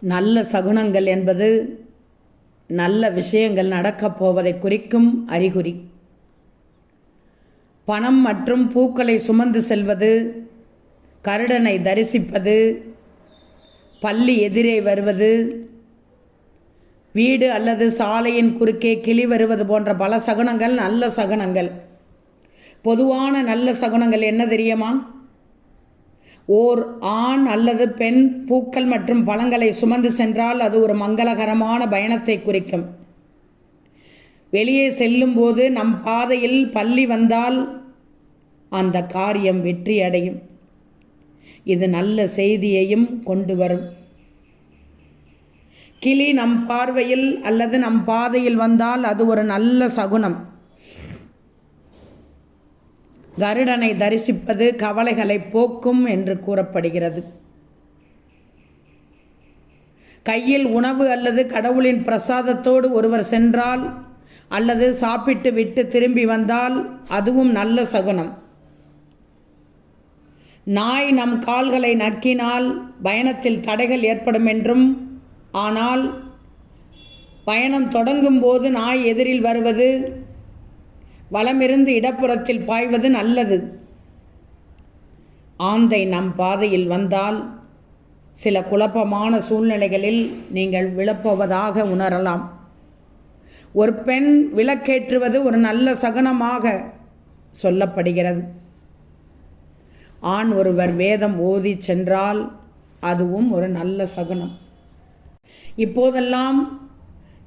நல்ல சகுனங்கள் என்பது நல்ல விஷயங்கள் நடக்கப் போவதை குறிக்கும் அறிகுறி. பணம் மற்றும் பூக்களை சுமந்து செல்வது கருடனை தரிசிப்பது பள்ளி எதிரே வருவது வீடு அல்லது சாலையின் குறுக்கே கிளி வருவது போன்ற பல சகுனங்கள் நல்ல சகுனங்கள். பொதுவான நல்ல சகுனங்கள் என்ன தெரியுமா? ஓர் ஆண் அல்லது பெண் பூக்கள் மற்றும் பழங்களை சுமந்து சென்றால் அது ஒரு மங்களகரமான பயணத்தை குறிக்கும். வெளியே செல்லும்போது நம் பாதையில் பள்ளி வந்தால் அந்த காரியம் வெற்றி அடையும் இது நல்ல செய்தியையும் கொண்டு வரும். கிளி நம் பார்வையில் அல்லது நம் பாதையில் வந்தால் அது ஒரு நல்ல சகுனம். கருடனை தரிசிப்பது கவலைகளை போக்கும் என்று கூறப்படுகிறது. கையில் உணவு அல்லது கடவுளின் பிரசாதத்தோடு ஒருவர் சென்றால் அல்லது சாப்பிட்டு விட்டு திரும்பி வந்தால் அதுவும் நல்ல சகுனம். நாய் நம் கால்களை நக்கினால் பயணத்தில் தடைகள் ஏற்படும் என்றும் ஆனால் பயணம் தொடங்கும் போது நாய் எதிரில் வருவது வலமிருந்து இடப்புறத்தில் பாய்வது நல்லது. ஆந்தை நம் பாதையில் வந்தால் சில குழப்பமான சூழ்நிலைகளில் நீங்கள் விழப்போவதாக உணரலாம். ஒரு பெண் விளக்கேற்றுவது ஒரு நல்ல சகுனமாக சொல்லப்படுகிறது. ஆண் ஒருவர் வேதம் ஓதி சென்றால் அதுவும் ஒரு நல்ல சகுனம். இப்போதெல்லாம்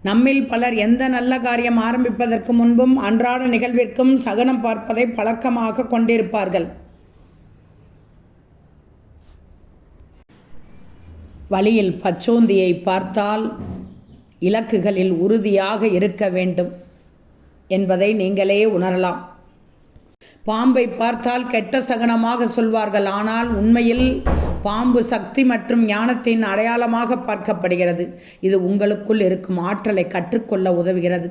நம்மில் பலர் எந்த நல்ல காரியம் ஆரம்பிப்பதற்கு முன்பும் அன்றாட நிகழ்விற்கும் சகனம் பார்ப்பதை பழக்கமாக கொண்டிருப்பார்கள். வழியில் பச்சோந்தியை பார்த்தால் இலக்குகளில் உறுதியாக இருக்க வேண்டும் என்பதை நீங்களே உணரலாம். பாம்பை பார்த்தால் கெட்ட சகனமாக சொல்வார்கள் ஆனால் உண்மையில் பாம்பு சக்தி மற்றும் ஞானத்தின் அடையாளமாக பார்க்கப்படுகிறது. இது உங்களுக்குள் இருக்கும் ஆற்றலை கற்றுக்கொள்ள உதவுகிறது.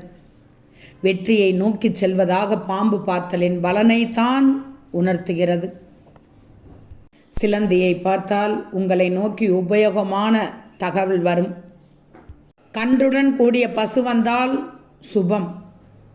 வெற்றியை நோக்கி செல்வதாக பாம்பு பார்த்தலின் பலனை தான் உணர்த்துகிறது. சிலந்தியை பார்த்தால் உங்களை நோக்கி உபயோகமான தகவல் வரும். கன்றுடன் கூடிய பசு வந்தால் சுபம்.